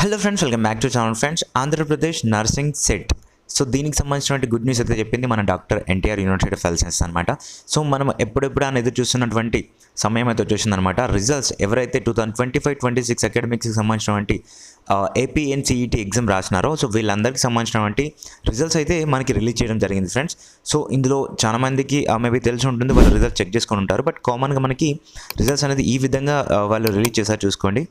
Hello friends welcome back to channel friends Andhra Pradesh nursing set so దీనికి సంబంధించినటువంటి good news అయితే చెప్పింది మన doctor NTR university of health science అనమాట so మనం ఎప్పుడెప్పుడు అని ఎదురు చూస్తున్నటువంటి సమయం అయితే వచ్చేసిందనమాట రిజల్ట్స్ ఎవరైతే two thousand twenty five twenty six అకాడమిక్స్కి సంబంధించినటువంటి ఏపీఎన్సీఈటీ ఎగ్జామ్ రాసినారో సో వీళ్ళందరికీ సంబంధించినటువంటి రిజల్ట్స్ అయితే మనకి రిలీజ్ చేయడం జరిగింది ఫ్రెండ్స్ సో ఇందులో చాలా మందికి మేబీ తెలిసి ఉంటుంది వాళ్ళు రిజల్ట్ చెక్ చేసుకొని ఉంటారు. బట్ కామన్గా మనకి రిజల్ట్స్ అనేది ఈ విధంగా వాళ్ళు రిలీజ్ చేశారు చూసుకోండి.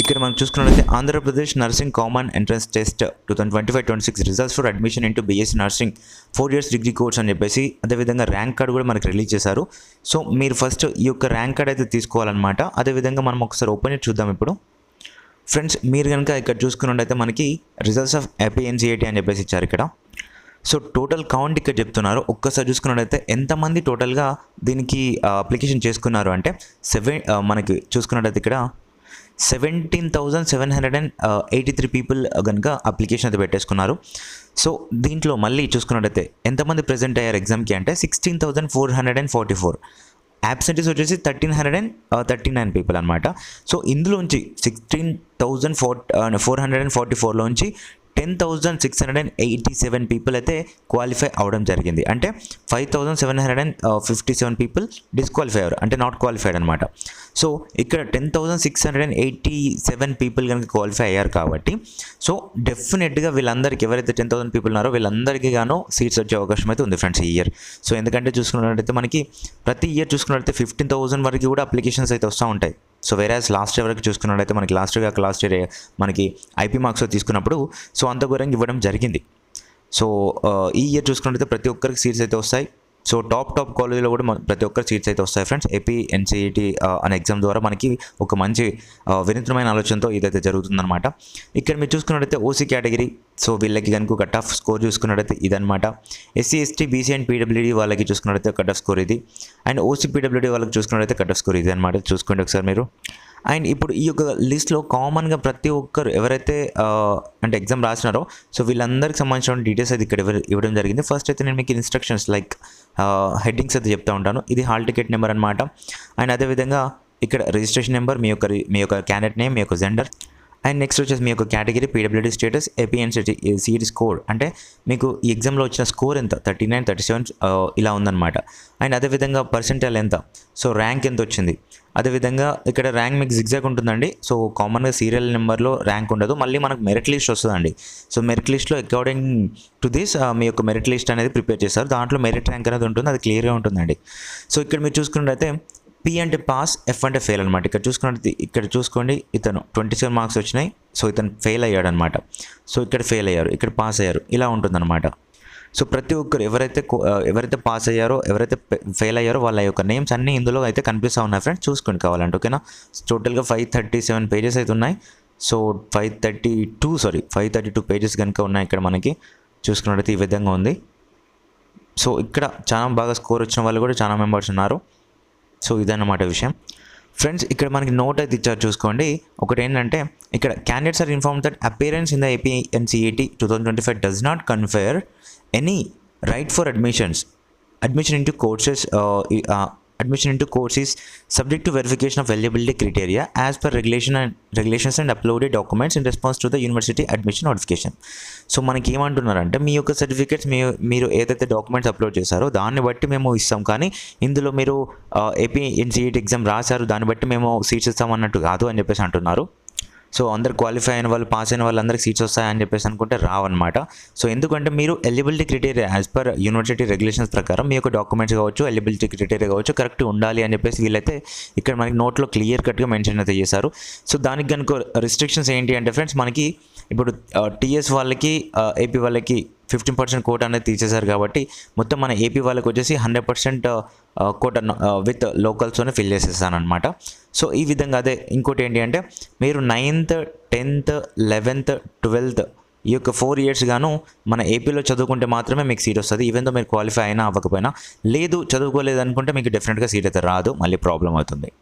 ఇక్కడ మనం చూసుకున్నట్లయితే Andhra Pradesh nursing common entrance test two thousand twenty five twenty six results for admission into BSc nursing four years degree course అని చెప్పేసి అదేవిధంగా ర్యాంక్ కార్డ్ కూడా మనకి రిలీజ్ చేశారు. సో మీరు ఫస్ట్ ఈ యొక్క ర్యాంక్ కార్డ్ అయితే తీసుకోవాలన్నమాట. అదేవిధంగా మనం ఒకసారి ఓపెన్ చేసి చూద్దాం ఇప్పుడు. ఫ్రెండ్స్ మీరు కనుక ఇక్కడ చూసుకున్నట్టయితే మనకి రిజల్ట్స్ ఆఫ్ ఏపీఎన్సీఐటీ అని చెప్పేసి ఇచ్చారు ఇక్కడ. సో టోటల్ కౌంట్ ఇక్కడ చెప్తున్నారు. ఒక్కసారి చూసుకున్నట్టయితే ఎంతమంది టోటల్గా దీనికి అప్లికేషన్ చేసుకున్నారు అంటే సెవెన్ మనకి చూసుకున్నట్టయితే ఇక్కడ seventeen thousand seven hundred and eighty three people కనుక అప్లికేషన్ అయితే పెట్టేసుకున్నారు. సో దీంట్లో మళ్ళీ చూసుకున్నట్టయితే ఎంతమంది ప్రెజెంట్ అయ్యారు ఎగ్జామ్కి అంటే sixteen thousand four hundred and forty four absentees వచ్చేసి thirteen hundred and thirty nine people అనమాట సో ఇందులోంచి sixteen thousand four four hundred and forty ఫోర్లోంచి ten thousand six hundred and eighty seven people అయితే qualify అవడం జరిగింది. అంటే five thousand seven hundred and fifty seven people disqualify అయ్యారు. అంటే not qualified అనమాట so ఇక్కడ ten thousand six hundred and eighty seven people కనుక qualify అయ్యారు కాబట్టి సో డెఫినెట్గా వీళ్ళందరికీ ఎవరైతే టెన్ థౌసండ్ పీపుల్ ఉన్నారో వీళ్ళందరికీ గాను సీట్స్ వచ్చే అవకాశం అయితే ఉంది ఫ్రెండ్స్ ఈ ఇయర్ సో ఎందుకంటే చూసుకున్నట్టయితే మనకి ప్రతి ఇయర్ చూసుకున్నట్టయితే ఫిఫ్టీన్ థౌసండ్ వరకు కూడా అప్లికేషన్స్ అయితే వస్తూ ఉంటాయి. సో వేరే లాస్ట్ ఇయర్ వరకు చూసుకున్నట్లయితే మనకి లాస్ట్ ఇయర్ లాస్ట్ ఇయర్ మనకి ఐపీ మార్క్స్ తీసుకున్నప్పుడు సో అంత ఘోరంగా ఇవ్వడం జరిగింది. సో uh, ఈ ఇయర్ చూసుకున్నట్లయితే ప్రతి ఒక్కరికి సీట్స్ అయితే వస్తాయి. సో టాప్ టాప్ కాలేజీలో కూడా ప్రతి ఒక్కరి సీట్స్ అయితే వస్తాయి ఫ్రెండ్స్. ఏపీ ఎన్సీఈటీ అనే ఎగ్జామ్ ద్వారా మనకి ఒక మంచి వినూత్నమైన ఆలోచనతో ఇదైతే జరుగుతుందన్నమాట. ఇక్కడ మీరు చూసుకున్నట్టయితే ఓసీ కేటగిరీ సో వీళ్ళకి కనుక కట్ ఆఫ్ స్కోర్ చూసుకున్నట్టయితే ఇదనమాట SC ST BC and PWD వాళ్ళకి చూసుకున్నట్టయితే కట్ ఆఫ్ స్కోర్ ఇది. అండ్ ఓసీ పీడబ్ల్యూడీ వాళ్ళకి చూసుకున్నట్టయితే కట్ ఆఫ్ స్కోర్ ఇది అనమాట చూసుకోండి ఒకసారి మీరు. అండ్ ఇప్పుడు ఈ యొక్క లిస్ట్లో కామన్గా ప్రతి ఒక్కరు ఎవరైతే అంటే ఎగ్జామ్ రాసినారో సో వీళ్ళందరికీ సంబంధించిన డీటెయిల్స్ అయితే ఇక్కడ ఇవ్వడం జరిగింది. ఫస్ట్ అయితే నేను మీకు ఇన్స్ట్రక్షన్స్ లైక్ హెడ్డింగ్స్ అయితే చెప్తా ఉంటాను. ఇది హాల్ టికెట్ నెంబర్ అనమాట అండ్ అదేవిధంగా ఇక్కడ రిజిస్ట్రేషన్ నెంబర్ మీ యొక్క మీ యొక్క క్యాండిడేట్ నేమ్ మీ యొక్క జెండర్ అండ్ నెక్స్ట్ వచ్చేసి మీ యొక్క category PWD status APNCET seat score అంటే మీకు ఈ ఎగ్జామ్లో వచ్చిన స్కోర్ ఎంత? థర్టీ నైన్ థర్టీ సెవెన్ ఇలా ఉందన్నమాట. అండ్ అదేవిధంగా పర్సెంటైల్ ఎంత? సో ర్యాంక్ ఎంత వచ్చింది? అదేవిధంగా ఇక్కడ ర్యాంక్ మీకు జిగ్జాగ్ ఉంటుందండి. సో కామన్గా సీరియల్ నెంబర్లో ర్యాంక్ ఉండదు. మళ్ళీ మనకు మెరిట్ లిస్ట్ వస్తుందండి. సో మెరిట్ లిస్ట్లో అకార్డింగ్ టు దిస్ మీ యొక్క మెరిట్ లిస్ట్ అనేది ప్రిపేర్ చేస్తారు. దాంట్లో మెరిట్ ర్యాంక్ అనేది ఉంటుంది. అది క్లియర్గా ఉంటుందండి. సో ఇక్కడ మీరు చూసుకున్నట్టయితే పి అంటే పాస్ ఎఫ్ అంటే ఫెయిల్ అనమాట ఇక్కడ చూసుకున్నట్టు ఇక్కడ చూసుకోండి ఇతను ట్వంటీ సెవెన్ మార్క్స్ వచ్చినాయి. సో ఇతను ఫెయిల్ అయ్యాడు అనమాట సో ఇక్కడ ఫెయిల్ అయ్యారు ఇక్కడ పాస్ అయ్యారు. ఇలా ఉంటుందన్నమాట. సో ప్రతి ఒక్కరు ఎవరైతే కో- ఎవరైతే పాస్ అయ్యారో ఎవరైతే ఫెయిల్ అయ్యారో వాళ్ళ యొక్క నేమ్స్ అన్నీ ఇందులో అయితే కనిపిస్తూ ఉన్నాయి ఫ్రెండ్స్ చూసుకోండి కావాలంటే ఓకేనా టోటల్గా ఫైవ్ థర్టీ సెవెన్ పేజెస్ అయితే ఉన్నాయి. So five thirty two sorry five thirty two pages కనుక ఉన్నాయి ఇక్కడ మనకి. చూసుకున్నట్టయితే ఈ విధంగా ఉంది. సో ఇక్కడ చాలా బాగా స్కోర్ వచ్చిన వాళ్ళు కూడా చాలా మెంబర్స్ ఉన్నారు. సో ఇదన్నమాట విషయం. ఫ్రెండ్స్ ఇక్కడ మనకి నోట్ అయితే ఇచ్చారు చూసుకోండి. ఒకటి ఏంటంటే ఇక్కడ candidates are inform that appearance in the APNCET two thousand twenty five does not confer any right for admissions admission into courses admission into courses subject to verification of eligibility criteria as per regulation and regulations and uploaded documents in response to the university admission notification so మనకి ఏమంటున్నారంటే మీ యొక్క certificates మీ మీరు ఏదైతే documents upload చేశారో దాన్ని బట్టి మేము ఇస్తాం. కానీ ఇందులో మీరు ఏపీ ఎన్సీఈటీ ఎగ్జామ్ రాశారు దాన్ని బట్టి మేము సీట్స్ ఇస్తాం అన్నట్టు కాదు అని చెప్పేసి అంటున్నారు. సో అందరు క్వాలిఫై అయిన వాళ్ళు పాస్ అయిన వాళ్ళందరికీ సీట్స్ వస్తాయని చెప్పేసి అనుకుంటే రావన్నమాట. సో ఎందుకంటే మీరు eligibility criteria as per university regulations ప్రకారం మీ యొక్క డాక్యుమెంట్స్ కావచ్చు ఎలిజిబిలిటీ క్రైటీరియా కావచ్చు కరెక్ట్ ఉండాలి అని చెప్పేసి వీళ్ళైతే ఇక్కడ మనకి నోట్లో క్లియర్ కట్గా మెన్షన్ అయితే చేశారు. సో దానికి కనుక రిస్ట్రిక్షన్స్ ఏంటి అంటే ఫ్రెండ్స్ మనకి ఇప్పుడు టీఎస్ వాళ్ళకి ఏపీ వాళ్ళకి ఫిఫ్టీన్ పర్సెంట్ కోట్ అనేది తీసేశారు కాబట్టి మొత్తం మన ఏపీ వాళ్ళకి వచ్చేసి హండ్రెడ్ పర్సెంట్ కోట విత్ లోకల్స్తోనే ఫిల్ చేసేసాను సో ఈ విధంగా అదే ఇంకోటి ఏంటి అంటే మీరు నైన్త్ టెన్త్ లెవెన్త్ ట్వెల్త్ ఈ యొక్క ఫోర్ ఇయర్స్ గాను మన ఏపీలో చదువుకుంటే మాత్రమే మీకు సీట్ వస్తుంది. ఈవెన్ దో మీరు క్వాలిఫై అయినా అవ్వకపోయినా లేదు చదువుకోలేదు అనుకుంటే మీకు డెఫినెట్గా సీట్ అయితే రాదు. మళ్ళీ ప్రాబ్లం అవుతుంది.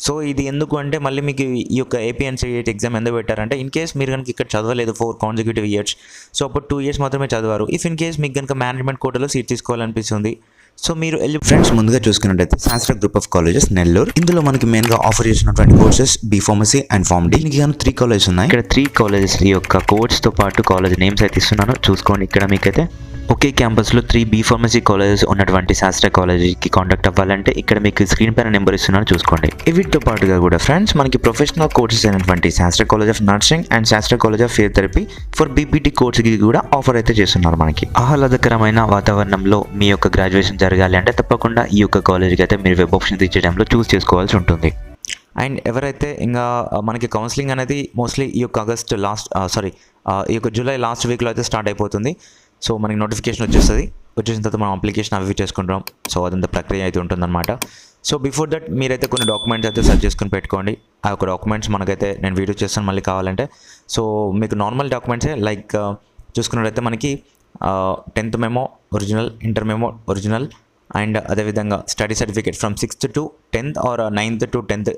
సో ఇది ఎందుకు అంటే మళ్ళీ మీకు ఈ యొక్క ఏపీఎన్సీఏట్ ఎగ్జామ్ ఎందుకు పెట్టారంటే ఇన్ కేస్ మీరు కనుక ఇక్కడ చదవలేదు ఫోర్ కాన్సిక్యూటివ్ ఇయర్స్ సో అప్పుడు టూ ఇయర్స్ మాత్రమే చదివారు. ఇఫ్ ఇన్ కేస్ మీకు కనుక మేనేజ్మెంట్ కోటలో సీట్ తీసుకోవాలనిపిస్తుంది సో మీరు వెళ్ళి ఫ్రెండ్స్ ముందుగా చూసుకున్నట్టయితే శాస్త్ర గ్రూప్ ఆఫ్ కాలేజెస్ నెల్లూరు ఇందులో మనకి మెయిన్గా ఆఫర్ చేసినటువంటి courses B pharmacy and pharm D గాను త్రీ కాలేజెస్ ఉన్నాయి? ఇక్కడ త్రీ కాలేజెస్ యొక్క కోడ్స్తో పాటు కాలేజ్ నేమ్స్ అయితే ఇస్తున్నాను. చూసుకోండి ఇక్కడ మీకైతే ఒకే క్యాంపస్లో త్రీ బీ ఫార్మసీ కాలేజెస్ ఉన్నటువంటి శాస్త్ర కాలేజీకి కాంటాక్ట్ అవ్వాలంటే ఇక్కడ మీకు స్క్రీన్ పైన నెంబర్ ఇస్తున్నాను. చూసుకోండి. వీటితో పాటుగా కూడా ఫ్రెండ్స్ మనకి ప్రొఫెషనల్ కోర్సెస్ అయినటువంటి Sastra college of nursing and Sastra college of physiotherapy for BPT కోర్స్కి కూడా ఆఫర్ అయితే చేస్తున్నారు మనకి. ఆహ్లాదకరమైన వాతావరణంలో మీ యొక్క గ్రాడ్యుయేషన్ జరగాలి అంటే తప్పకుండా ఈ యొక్క కాలేజీకి అయితే మీరు వెబ్ ఆప్షన్ ఇచ్చే టైంలో చూస్ చేసుకోవాల్సి ఉంటుంది. అండ్ ఎవరైతే ఇంకా మనకి కౌన్సిలింగ్ అనేది మోస్ట్లీ ఈ యొక్క ఆగస్ట్ లాస్ట్ సారీ ఈ యొక్క జూలై లాస్ట్ వీక్లో అయితే స్టార్ట్ అయిపోతుంది. సో మనకి నోటిఫికేషన్ వచ్చేస్తుంది. వచ్చేసిన తర్వాత మనం అప్లికేషన్ అవి చేసుకుంటాం. సో అదంతా ప్రక్రియ అయితే ఉంటుందన్నమాట. సో బిఫోర్ దట్ మీరైతే కొన్ని డాక్యుమెంట్స్ అయితే సెర్చ్ చేసుకుని పెట్టుకోండి. ఆ యొక్క డాక్యుమెంట్స్ మనకైతే నేను వీడియో చేస్తాను మళ్ళీ కావాలంటే. సో మీకు నార్మల్ డాక్యుమెంట్సే లైక్ చూసుకున్నట్లయితే మనకి tenth memo original inter memo original and అదేవిధంగా study certificate from sixth to tenth or ninth to tenth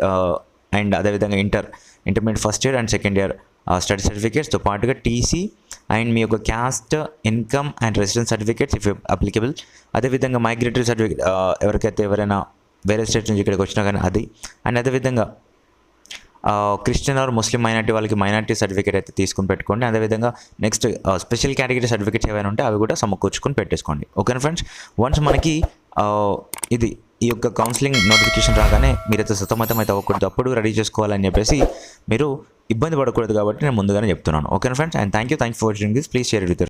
and అదేవిధంగా inter intermediate first year and second year study సర్టిఫికేట్స్తో పాటుగా టీసీ అండ్ మీ యొక్క caste income and residence certificates if applicable అదేవిధంగా migratory certificate ఎవరికైతే ఎవరైనా వేరే state నుంచి ఇక్కడికి వచ్చినా కానీ అది అండ్ అదేవిధంగా క్రిస్టియన్ ఆర్ ముస్లిం మైనార్టీ వాళ్ళకి మైనార్టీ సర్టిఫికేట్ అయితే తీసుకుని పెట్టుకోండి. అదేవిధంగా నెక్స్ట్ స్పెషల్ కేటగిరీ సర్టిఫికేట్స్ ఏమైనా ఉంటే అవి కూడా సమకూర్చుకొని పెట్టేసుకోండి. ఓకేనా ఫ్రెండ్స్? వన్స్ మనకి ఇది ఈ యొక్క కౌన్సిలింగ్ నోటిఫికేషన్ రాగానే మీరైతే సతమతం అయితే అవ్వకూడదు. అప్పుడు రెడీ చేసుకోవాలని చెప్పేసి మీరు ఇబ్బంది పడకూడదు కాబట్టి నేను ముందుగానే చెప్తున్నాను. ఓకేనా friends? And thank you thank for watching this. Please share with